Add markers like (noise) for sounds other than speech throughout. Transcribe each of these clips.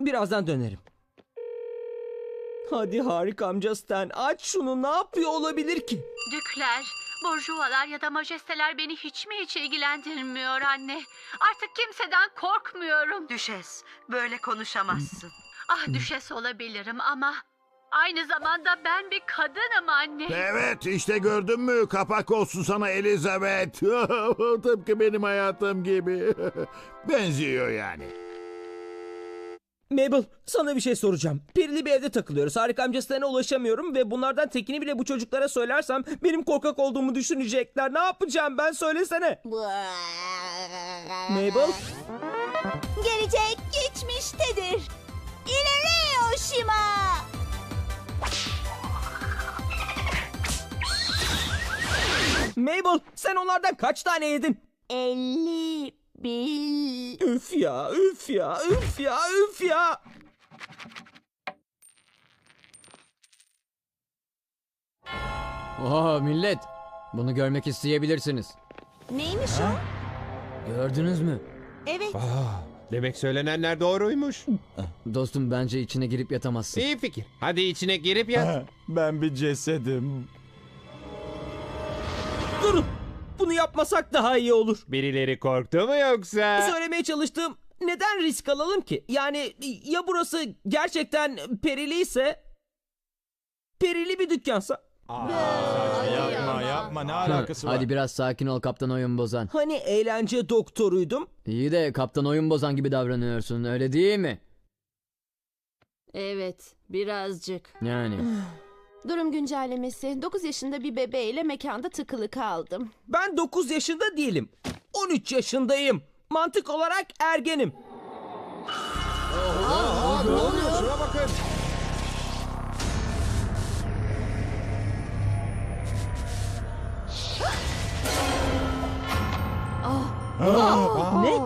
Birazdan dönerim. Hadi harika amca Stan aç şunu ne yapıyor olabilir ki? Dükler, burjuvalar ya da majesteler beni hiç mi hiç ilgilendirmiyor anne. Artık kimseden korkmuyorum. Düşes, böyle konuşamazsın. Ah düşes olabilirim ama aynı zamanda ben bir kadınım anne. Evet işte gördün mü kapak olsun sana Elizabeth. (laughs) Tıpkı benim hayatım gibi. (laughs) Benziyor yani. Mabel sana bir şey soracağım. Perili bir evde takılıyoruz. Harika amca Stan'a ulaşamıyorum ve bunlardan tekini bile bu çocuklara söylersem benim korkak olduğumu düşünecekler. Ne yapacağım ben söylesene. (laughs) Mabel Gelecek geçmiştedir. İleri Oshima. Mabel sen onlardan kaç tane yedin? 50 bil. Üf ya üf ya üf ya üf ya. Oha millet. Bunu görmek isteyebilirsiniz. Neymiş o? Gördünüz mü? Evet. Demek söylenenler doğruymuş. Dostum bence içine girip yatamazsın. İyi fikir. Hadi içine girip yat. (laughs) Ben bir cesedim. Durun. Bunu yapmasak daha iyi olur. Birileri korktu mu yoksa? Söylemeye çalıştığım neden risk alalım ki? Yani ya burası gerçekten periliyse? Perili bir dükkansa? Yapma yapma ne alakası var? Hadi biraz sakin ol kaptan oyun bozan. Hani eğlence doktoruydum? İyi de kaptan oyun bozan gibi davranıyorsun öyle değil mi? Evet, birazcık. Yani. (sighs) (laughs) Durum güncellemesi. 9 yaşında bir bebeğiyle mekanda tıkılı kaldım. Ben 9 yaşında değilim. 13 yaşındayım. Mantık olarak ergenim. Şuna bakın. Ne?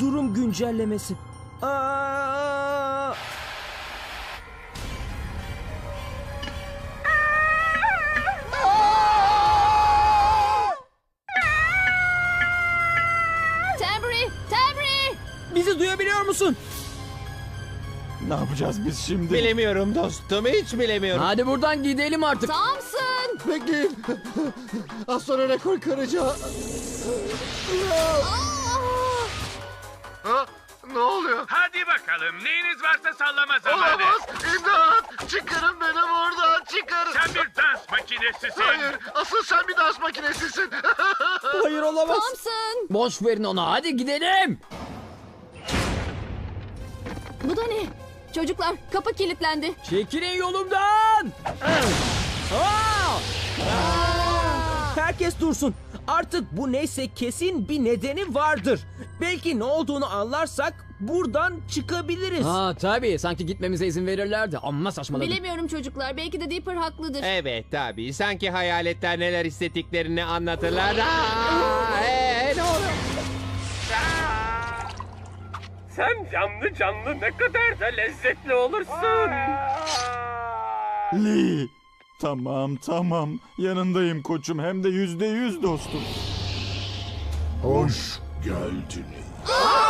Durum güncellemesi. Aa! Tabri! Tabri! Bizi duyabiliyor musun? Ne yapacağız biz şimdi? Bilemiyorum dostum hiç bilemiyorum. Hadi buradan gidelim artık. Thompson! Bekleyin. Az sonra rekor kıracağım. Ne oluyor? Hadi bakalım neyiniz varsa sallama zamanı. İmdat! Makinesisin. Hayır! Asıl sen bir dans makinesisin! (laughs) Hayır olamaz. Thompson! Boş verin onu hadi gidelim. Bu da ne? Çocuklar, kapı kilitlendi. Çekilin yolumdan. Aa! Herkes dursun. Artık bu neyse kesin bir nedeni vardır. Belki ne olduğunu anlarsak buradan çıkabiliriz. Ha tabii sanki gitmemize izin verirlerdi amma saçmaladım. Bilemiyorum çocuklar. Belki de Dipper haklıdır. Evet tabii. Sanki hayaletler neler hissettiklerini anlatırlar. Aa, ee, (laughs) ne oluyor? Sen canlı canlı ne kadar da lezzetli olursun. Lee. Tamam tamam. Yanındayım koçum hem de yüzde yüz dostum. Hoş geldiniz. (gasps) (laughs)